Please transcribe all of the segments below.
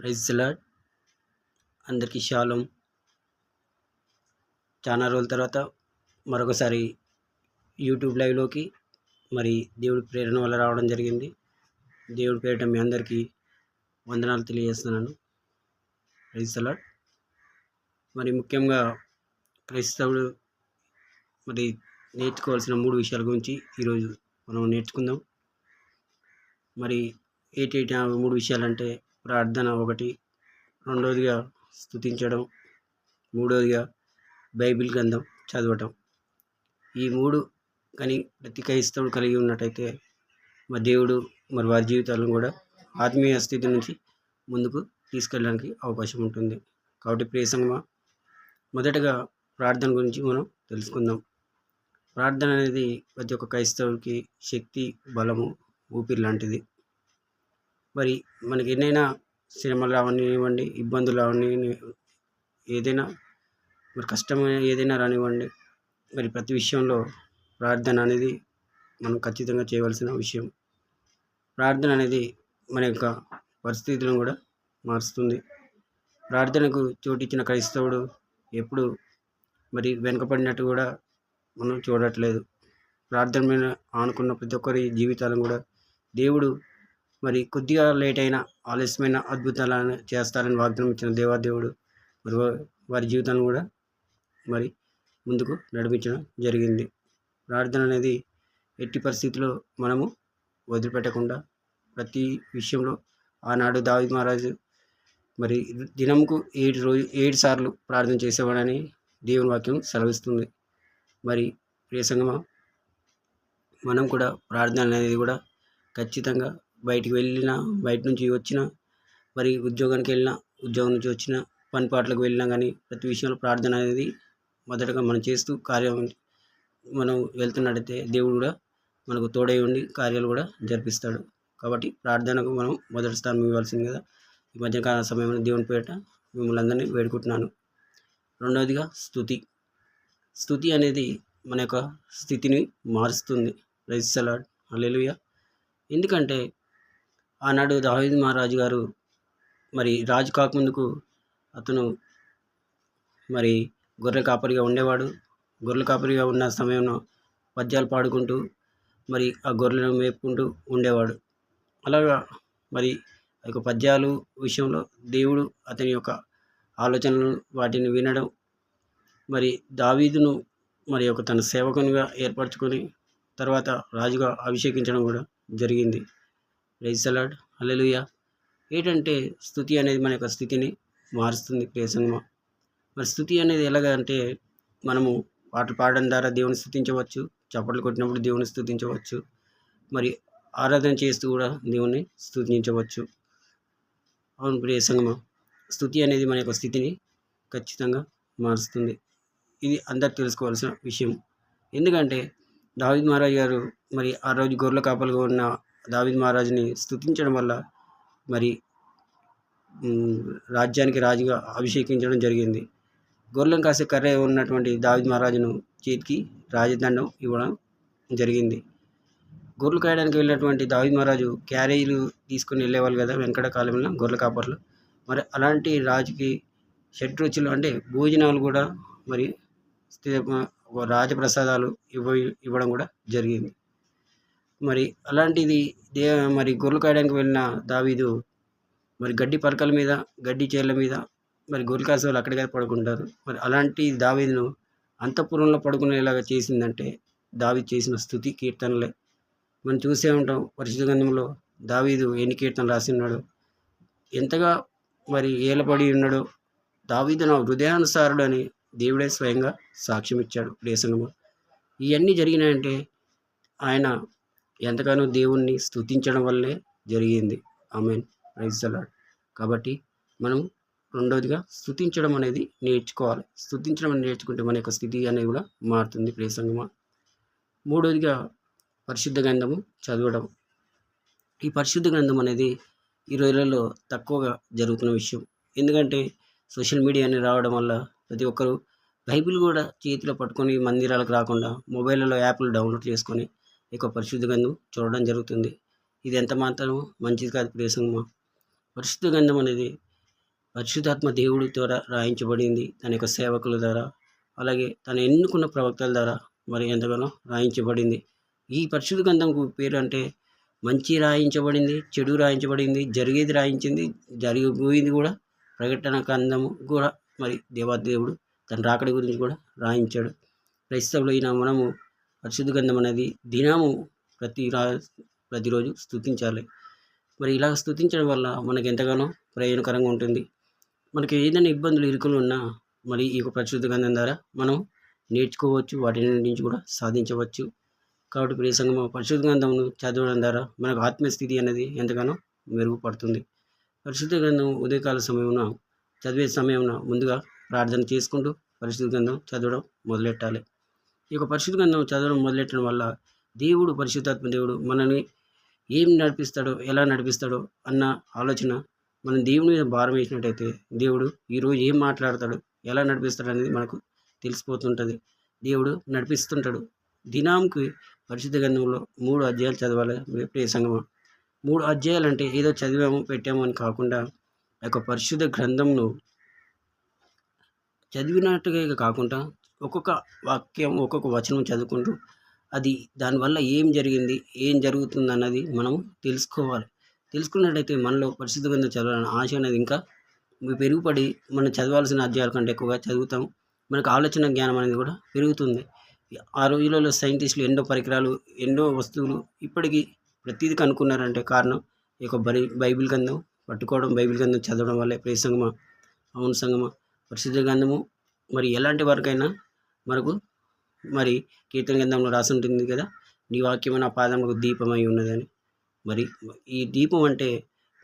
Praise lord అందరికీ శాలం చాలా రోజుల తర్వాత మరొకసారి యూట్యూబ్ లైవ్లోకి మరి దేవుడి ప్రేరణ వల్ల రావడం జరిగింది. దేవుడి పేరిట మీ అందరికీ వందనాలు తెలియజేస్తున్నాను. ప్రైజ్ లాడ్ మరి ముఖ్యంగా క్రైస్తవుడు మరి నేర్చుకోవాల్సిన మూడు విషయాల గురించి ఈరోజు మనం నేర్చుకుందాం. మరి ఏటేటి మూడు విషయాలంటే ప్రార్థన ఒకటి రెండవదిగా స్తుతించడం మూడవదిగా బైబిల్ గ్రంథం చదవటం. ఈ మూడు కానీ ప్రతి క్రైస్తవుడు కలిగి ఉన్నట్టయితే మా దేవుడు మరి వారి జీవితాలను కూడా ఆత్మీయ స్థితి నుంచి ముందుకు తీసుకెళ్ళడానికి అవకాశం ఉంటుంది. కాబట్టి ప్రియసంగమా మొదటగా ప్రార్థన గురించి మనం తెలుసుకుందాం. ప్రార్థన అనేది ప్రతి ఒక్క క్రైస్తవుడికి శక్తి బలము ఊపిరి లాంటిది. మరి మనకి ఎన్నైనా శ్రమలు అవనివ్వండి ఇబ్బందులు అవని ఏదైనా మరి కష్టమైన ఏదైనా రానివ్వండి మరి ప్రతి విషయంలో ప్రార్థన అనేది మనం ఖచ్చితంగా చేయవలసిన విషయం. ప్రార్థన అనేది మన యొక్క పరిస్థితులను కూడా మారుస్తుంది. ప్రార్థనకు చోటిచ్చిన క్రైస్తవుడు ఎప్పుడు మరి వెనుకపడినట్టు కూడా మనం చూడట్లేదు. ప్రార్థన మీద ఆనుకున్న ప్రతి ఒక్కరి జీవితాలను కూడా దేవుడు మరి కొద్దిగా లేట్ అయినా ఆలస్యమైన అద్భుతాలను చేస్తారని వాగ్దానం ఇచ్చిన దేవాదేవుడు మరి వారి జీవితాన్ని కూడా మరి ముందుకు నడిపించడం జరిగింది. ప్రార్థన అనేది ఎట్టి పరిస్థితిలో మనము వదిలిపెట్టకుండా ప్రతి విషయంలో ఆనాడు దావి మహారాజు మరి దినంకు ఏడు రోజు ఏడు సార్లు ప్రార్థన చేసేవాడని దేవుని వాక్యం సెలవిస్తుంది. మరి ప్రియ మనం కూడా ప్రార్థన అనేది కూడా ఖచ్చితంగా బయటికి వెళ్ళినా బయట నుంచి వచ్చినా మరి ఉద్యోగానికి వెళ్ళినా ఉద్యోగం నుంచి వచ్చిన పని పాటలకు వెళ్ళినా కానీ ప్రతి విషయంలో ప్రార్థన అనేది మొదటగా మనం చేస్తూ కార్యం మనం వెళ్తున్నట్టయితే దేవుడు కూడా మనకు తోడై ఉండి కార్యాలు కూడా జరిపిస్తాడు. కాబట్టి ప్రార్థనకు మనం మొదటి స్థానం ఇవ్వాల్సింది కదా. ఈ మధ్యకాల సమయంలో దేవుని పేట మిమ్మల్ని అందరినీ వేడుకుంటున్నాను. రెండవదిగా స్థుతి. స్థుతి అనేది మన యొక్క స్థితిని మారుస్తుంది. రైస్ సలాడ్ అల్లెలుయ ఎందుకంటే ఆనాడు దావీద్ మహారాజు గారు మరి రాజు కాకముందుకు అతను మరి గొర్రె కాపరిగా ఉండేవాడు. గొర్రెల కాపరిగా ఉన్న సమయంలో పద్యాలు పాడుకుంటూ మరి ఆ గొర్రెలను మేపుకుంటూ ఉండేవాడు. అలాగా మరి ఆ యొక్క పద్యాలు విషయంలో దేవుడు అతని యొక్క ఆలోచనలు వాటిని వినడం మరి దావీదును మరి ఒక తన సేవకునిగా ఏర్పరచుకొని తర్వాత రాజుగా అభిషేకించడం కూడా జరిగింది. రైస్ సలాడ్. ఏంటంటే స్థుతి అనేది మన యొక్క స్థితిని మారుస్తుంది ప్రియసంగమ మరి స్థుతి అనేది ఎలాగ అంటే మనము పాటలు పాడడం ద్వారా దేవుని స్థుతించవచ్చు చప్పట్లు కొట్టినప్పుడు దేవుని స్థుతించవచ్చు మరి ఆరాధన చేస్తూ కూడా దేవుని స్థుతించవచ్చు. అవును ప్రియ సంగమ. స్థుతి అనేది మన యొక్క స్థితిని ఖచ్చితంగా మారుస్తుంది. ఇది అందరు తెలుసుకోవాల్సిన విషయం. ఎందుకంటే దావిద్ మహారాజు గారు మరి ఆ రోజు గొర్రెల కాపలుగా ఉన్న దావిద్ మహారాజుని స్థుతించడం వల్ల మరి రాజ్యానికి రాజుగా అభిషేకించడం జరిగింది. గొర్రెలను కాసే కర్ర ఉన్నటువంటి దావిద్ మహారాజును చేతికి రాజదండం ఇవ్వడం జరిగింది. గొర్రెలు కాయడానికి వెళ్ళినటువంటి దావిద్ మహారాజు క్యారేజీలు తీసుకుని వెళ్ళేవాళ్ళు కదా వెంకట కాలంలో గొర్రెల కాపర్లు. మరి అలాంటి రాజుకి షట్రుచులు అంటే భోజనాలు కూడా మరి రాజప్రసాదాలు ఇవ్వ ఇవ్వడం కూడా జరిగింది. మరి అలాంటిది దే మరి గొర్రెలు కాయడానికి వెళ్ళిన దావీదు మరి గడ్డి పరకల మీద గడ్డి చేర్ల మీద మరి గొర్రెలు కాసే వాళ్ళు అక్కడికే పడుకుంటారు. మరి అలాంటి దావీదును అంతఃపురంలో పడుకునేలాగా చేసిందంటే దావీ చేసిన స్థుతి కీర్తనలే. మనం చూసే ఉంటాం పరిశుద్ధ గ్రంథంలో దావీదు ఎన్ని కీర్తనలు రాసి ఉన్నాడు ఎంతగా మరి ఏలపడి ఉన్నాడో. దావీదు నా హృదయానుసారుడు అని దేవుడే స్వయంగా సాక్ష్యం ఇచ్చాడు దేశంలో ఇవన్నీ జరిగినాయంటే ఆయన ఎంతగానో దేవుణ్ణి స్థుతించడం వల్లే జరిగింది. ఆమెన్. ప్రైజ్ అలాడ్ కాబట్టి మనం రెండవదిగా స్థుతించడం అనేది నేర్చుకోవాలి. స్థుతించడం అనేది నేర్చుకుంటే మన యొక్క స్థితి అనేది కూడా మారుతుంది. ప్రియసంగమా మూడవదిగా పరిశుద్ధ గ్రంథము చదవడం. ఈ పరిశుద్ధ గ్రంథం అనేది ఈ రోజులలో తక్కువగా జరుగుతున్న విషయం. ఎందుకంటే సోషల్ మీడియా అనేది రావడం వల్ల ప్రతి ఒక్కరు బైబిల్ కూడా చేతిలో పట్టుకొని మందిరాలకు రాకుండా మొబైల్లో యాప్లు డౌన్లోడ్ చేసుకొని యొక్క పరిశుద్ధ గంధం చూడడం జరుగుతుంది. ఇది ఎంత మాత్రం మంచిది కాదు ప్రియసంగమా పరిశుద్ధ గంధం అనేది పరిశుద్ధాత్మ దేవుడి ద్వారా రాయించబడింది. తన యొక్క సేవకుల ద్వారా అలాగే తను ఎన్నుకున్న ప్రవక్తల ద్వారా మరి ఎంతగానో రాయించబడింది. ఈ పరిశుద్ధ గంధంకు పేరు అంటే మంచి రాయించబడింది చెడు రాయించబడింది జరిగేది రాయించింది జరిగిపోయింది కూడా ప్రకటన గ్రంథము కూడా మరి దేవాదేవుడు తన రాకడి గురించి కూడా రాయించాడు. క్రైస్తవులు అయిన మనము పరిశుద్ధ గ్రంథం అనేది దినము ప్రతి రా ప్రతిరోజు స్థుతించాలి మరి ఇలా స్థుతించడం వల్ల మనకి ఎంతగానో ప్రయోజనకరంగా ఉంటుంది. మనకి ఏదైనా ఇబ్బందులు ఇరుకులు ఉన్నా మరి ఈ యొక్క పరిశుద్ధ గ్రంథం ద్వారా మనం నేర్చుకోవచ్చు వాటి నుంచి కూడా సాధించవచ్చు. కాబట్టి ప్రియ సంగమ పరిశుద్ధ గ్రంథమును చదవడం ద్వారా మనకు ఆత్మీయ స్థితి అనేది ఎంతగానో మెరుగుపడుతుంది. పరిశుద్ధ గ్రంథం ఉదయకాల సమయమున చదివే సమయమున ముందుగా ప్రార్థన చేసుకుంటూ పరిశుద్ధ గ్రంథం చదవడం మొదలెట్టాలి. ఈ యొక్క పరిశుద్ధ గ్రంథం చదవడం మొదలెట్టడం వల్ల దేవుడు పరిశుద్ధాత్మ దేవుడు మనల్ని ఏం నడిపిస్తాడో ఎలా నడిపిస్తాడో అన్న ఆలోచన మనం దేవుని మీద భారం వేసినట్టయితే దేవుడు ఈరోజు ఏం మాట్లాడతాడు ఎలా నడిపిస్తాడు అనేది మనకు తెలిసిపోతుంటుంది. దేవుడు నడిపిస్తుంటాడు. దినాంకి పరిశుద్ధ గ్రంథంలో మూడు అధ్యాయాలు చదవాలి ప్రియ సంగమం. మూడు అధ్యాయాలు అంటే ఏదో చదివాము పెట్టాము అని కాకుండా ఆ యొక్క పరిశుద్ధ గ్రంథంను చదివినట్టుగా కాకుండా ఒక్కొక్క వాక్యం ఒక్కొక్క వచనం చదువుకుంటూ అది దానివల్ల ఏం జరిగింది ఏం జరుగుతుంది అన్నది మనం తెలుసుకోవాలి. తెలుసుకున్నట్టయితే మనలో పరిశుద్ధ గ్రంథం చదవాలని ఆశ అనేది ఇంకా పెరుగుపడి మనం చదవాల్సిన అధ్యాయాల కంటే ఎక్కువగా చదువుతాం మనకు ఆలోచన జ్ఞానం అనేది కూడా పెరుగుతుంది. ఆ రోజులలో సైంటిస్టులు ఎన్నో పరికరాలు ఎన్నో వస్తువులు ఇప్పటికీ ప్రతిదీ కనుక్కున్నారంటే కారణం ఈ యొక్క బై బైబిల్ గ్రంథం పట్టుకోవడం బైబిల్ గ్రంథం చదవడం వల్లే ప్రతి సంగమ అవును సంగమ పరిశుద్ధ గ్రంథము మరి ఎలాంటి వరకైనా మనకు మరి కీర్తన గ్రంథంలో రాసి ఉంటుంది కదా నీ వాక్యం నా పాదములకు దీపమై ఉన్నదని. మరి ఈ దీపం అంటే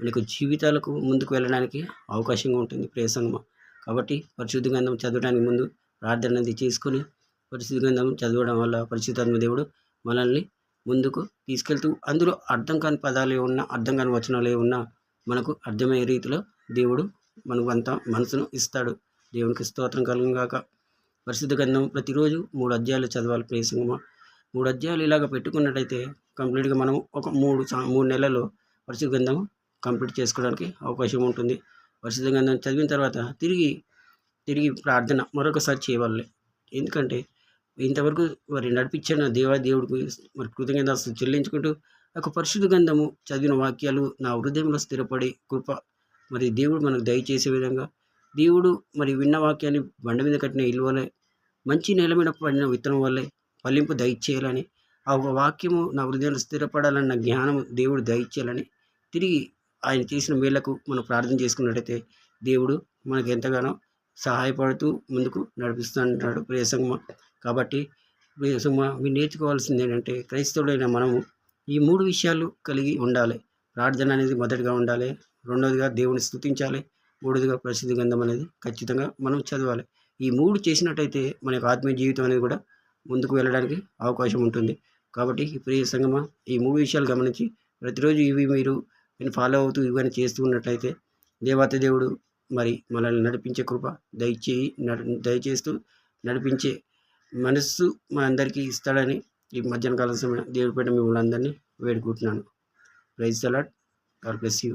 మనకు జీవితాలకు ముందుకు వెళ్ళడానికి అవకాశంగా ఉంటుంది ప్రియ కాబట్టి పరిశుద్ధ గ్రంథం చదవడానికి ముందు ప్రార్థన అనేది చేసుకొని పరిశుద్ధ గ్రంథం చదవడం వల్ల పరిశుద్ధాత్మ దేవుడు మనల్ని ముందుకు తీసుకెళ్తూ అందులో అర్థం కాని పదాలు ఉన్నా అర్థం కాని వచనాలు ఉన్నా మనకు అర్థమయ్యే రీతిలో దేవుడు మనకు అంత మనసును ఇస్తాడు. దేవునికి స్తోత్రం కలుగు పరిశుద్ధ గ్రంథం ప్రతిరోజు మూడు అధ్యాయాలు చదవాలి ప్రేసంగమ మూడు అధ్యాయాలు ఇలాగ పెట్టుకున్నట్టయితే కంప్లీట్గా మనం ఒక మూడు మూడు నెలల్లో పరిశుద్ధ గ్రంథం కంప్లీట్ చేసుకోవడానికి అవకాశం ఉంటుంది. పరిశుద్ధ గ్రంథం చదివిన తర్వాత తిరిగి తిరిగి ప్రార్థన మరొకసారి చేయవాలి ఎందుకంటే ఇంతవరకు మరి నడిపించిన దేవా దేవుడికి మరి కృతజ్ఞత చెల్లించుకుంటూ ఒక పరిశుద్ధ గంధము చదివిన వాక్యాలు నా హృదయంలో స్థిరపడి కృప మరి దేవుడు మనకు దయచేసే విధంగా దేవుడు మరి విన్న వాక్యాన్ని బండ మీద కట్టిన ఇల్లు మంచి నేల మీద పడిన విత్తనం వల్లే ఫలింపు దయచేయాలని ఆ ఒక వాక్యము నా హృదయంలో స్థిరపడాలన్న జ్ఞానం దేవుడు దయచేయాలని తిరిగి ఆయన చేసిన మేళ్ళకు మనం ప్రార్థన చేసుకున్నట్టయితే దేవుడు మనకు ఎంతగానో సహాయపడుతూ ముందుకు నడిపిస్తుంటాడు ప్రియసంగమ కాబట్టి ప్రియసంగమ మీరు నేర్చుకోవాల్సింది ఏంటంటే క్రైస్తవుడైన మనము ఈ మూడు విషయాలు కలిగి ఉండాలి. ప్రార్థన అనేది మొదటిగా ఉండాలి. రెండవదిగా దేవుని స్థుతించాలి. మూడోదిగా ప్రసిద్ధి గ్రంథం అనేది ఖచ్చితంగా మనం చదవాలి. ఈ మూడు చేసినట్టయితే మన యొక్క ఆత్మీయ జీవితం అనేది కూడా ముందుకు వెళ్ళడానికి అవకాశం ఉంటుంది. కాబట్టి ఈ ప్రియ సంగమ ఈ మూడు విషయాలు గమనించి ప్రతిరోజు ఇవి మీరు ఫాలో అవుతూ ఇవన్నీ చేస్తూ ఉన్నట్లయితే దేవత దేవుడు మరి మనల్ని నడిపించే కృప దయచేయి దయచేస్తూ నడిపించే మనస్సు మనందరికీ ఇస్తాడని ఈ మధ్యాహ్న కాలం సమయం దేవుడిపేట మిమ్మల్ని అందరినీ వేడుకుంటున్నాను. Praise allot God bless you